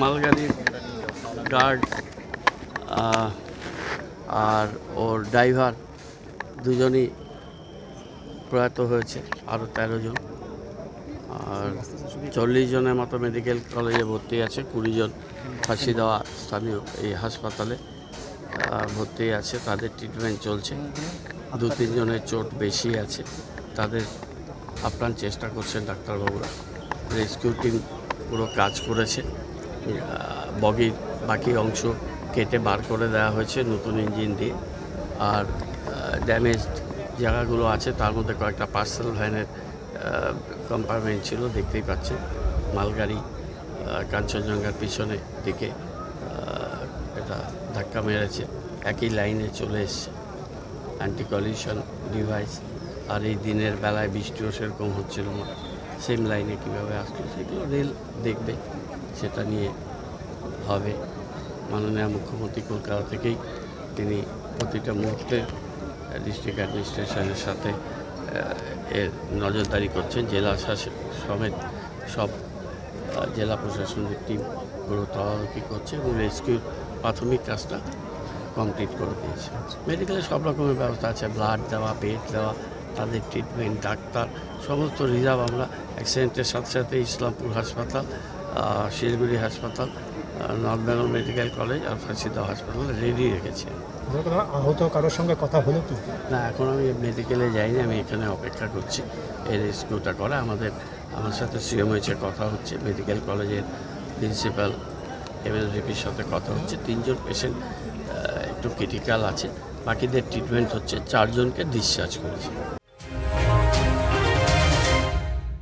মালগাড়ির guard আর ওর driver দুজনই প্রয়াত হয়েছে আরও তেরো জন। আর চল্লিশ জনের মতো মেডিকেল কলেজে ভর্তি আছে, কুড়ি জন ফাঁসি দেওয়া স্থানীয় এই হাসপাতালে ভর্তি আছে, তাদের ট্রিটমেন্ট চলছে। দু তিনজনের চোট বেশি আছে, তাদের আপ্রাণ চেষ্টা করছেন ডাক্তারবাবুরা। রেস্কিউ টিম পুরো কাজ করেছে। বগির বাকি অংশ কেটে বার করে দেওয়া হয়েছে নতুন ইঞ্জিন দিয়ে। আর ড্যামেজড জায়গাগুলো আছে, তার মধ্যে কয়েকটা পার্সেল ভ্যানের কম্পার্টমেন্ট ছিল, দেখতেই পাচ্ছেন। মালগাড়ি কাঞ্চনজঙ্ঘার পিছনে দিকে এটা ধাক্কা মেরেছে। একই লাইনে চলে এসছে। অ্যান্টি কলিউশন ডিভাইস আর এই দিনের বেলায় বৃষ্টিও সেরকম হচ্ছিল না। সেম লাইনে কীভাবে আসলো সেগুলো রেল দেখবে, সেটা নিয়ে হবে। মাননীয় মুখ্যমন্ত্রী কলকাতা থেকেই তিনি প্রতিটা মুহূর্তে ডিস্ট্রিক্ট অ্যাডমিনিস্ট্রেশনের সাথে এর নজরদারি করছেন। জেলা শাসক সমেত সব জেলা প্রশাসনের টিম পুরো তদারকি করছে এবং রেস্কিউ প্রাথমিক কাজটা কমপ্লিট করে দিয়েছে। মেডিকেলে সব রকমের ব্যবস্থা আছে। ব্লাড দেওয়া, পেট দেওয়া তাদের ট্রিটমেন্ট ডাক্তার সমস্ত রিজার্ভ আমরা অ্যাক্সিডেন্টের সাথে সাথে ইসলামপুর হাসপাতাল শিলিগুড়ি হাসপাতাল নর্থ বেঙ্গল মেডিকেল কলেজ আর ফাঁসিদা হাসপাতাল রেডি রেখেছি। আহত কারোর সঙ্গে কথা হলো কি? না এখন আমি মেডিকেলে যাইনি আমি এখানে অপেক্ষা করছি। এই রেস্কিউটা করা আমাদের আমার সাথে সিএমএইচের কথা হচ্ছে মেডিকেল কলেজের প্রিন্সিপাল এমএলভিপির সাথে কথা হচ্ছে। তিনজন পেশেন্ট একটু ক্রিটিক্যাল আছে বাকিদের ট্রিটমেন্ট হচ্ছে চারজনকে ডিসচার্জ করেছে।